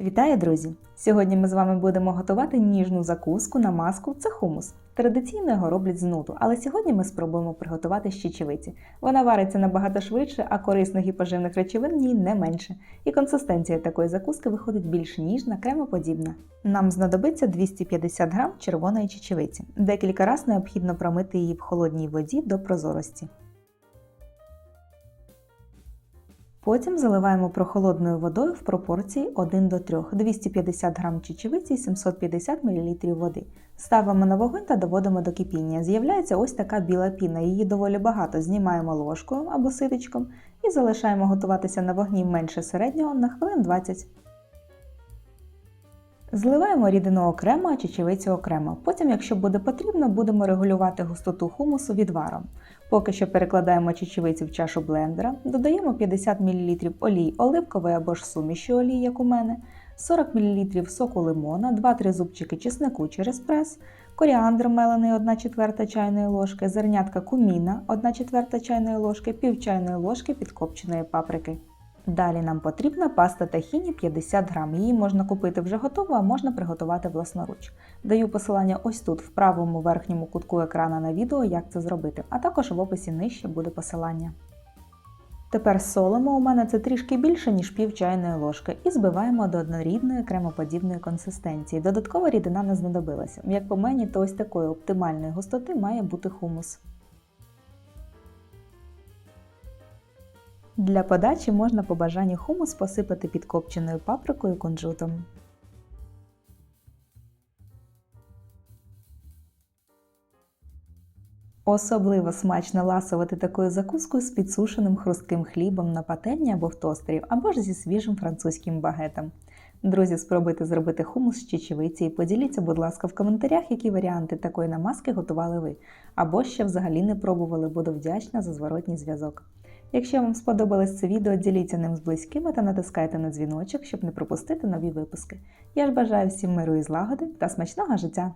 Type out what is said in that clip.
Вітаю, друзі! Сьогодні ми з вами будемо готувати ніжну закуску на маску це хумус. Традиційно його роблять з нуту, але сьогодні ми спробуємо приготувати з чечевиці. Вона вариться набагато швидше, а корисних і поживних речовин в ній не менше. І консистенція такої закуски виходить більш ніжна, кремоподібна. Нам знадобиться 250 г червоної чечевиці. Декілька разів необхідно промити її в холодній воді до прозорості. Потім заливаємо прохолодною водою в пропорції 1 до 3, 250 г чечевиці і 750 мл води. Ставимо на вогонь та доводимо до кипіння. З'являється ось така біла піна, її доволі багато. Знімаємо ложкою або ситочком і залишаємо готуватися на вогні менше середнього на хвилин 20. Зливаємо рідину окремо, а чечевицю окремо. Потім, якщо буде потрібно, будемо регулювати густоту хумусу відваром. Поки що перекладаємо чечевицю в чашу блендера, додаємо 50 мл олії оливкової або ж суміші олії, як у мене, 40 мл соку лимона, 2-3 зубчики чеснику через прес, коріандр мелений 1 четверта чайної ложки, зернятка куміна 1 четверта чайної ложки, пів чайної ложки підкопченої паприки. Далі нам потрібна паста тахіні 50 грам. Її можна купити вже готову, а можна приготувати власноруч. Даю посилання ось тут, в правому верхньому кутку екрана на відео, як це зробити, а також в описі нижче буде посилання. Тепер солимо у мене це трішки більше, ніж пів чайної ложки, і збиваємо до однорідної кремоподібної консистенції. Додаткова рідина не знадобилася. Як по мені, то ось такої оптимальної густоти має бути хумус. Для подачі можна по бажанню хумус посипати підкопченою паприкою кунжутом. Особливо смачно ласувати такою закускою з підсушеним хрустким хлібом на пательні або в тостері, або ж зі свіжим французьким багетом. Друзі, спробуйте зробити хумус з чечевиці і поділіться, будь ласка, в коментарях, які варіанти такої намазки готували ви, або ще взагалі не пробували, буду вдячна за зворотній зв'язок. Якщо вам сподобалось це відео, діліться ним з близькими та натискайте на дзвіночок, щоб не пропустити нові випуски. Я ж бажаю всім миру і злагоди та смачного життя!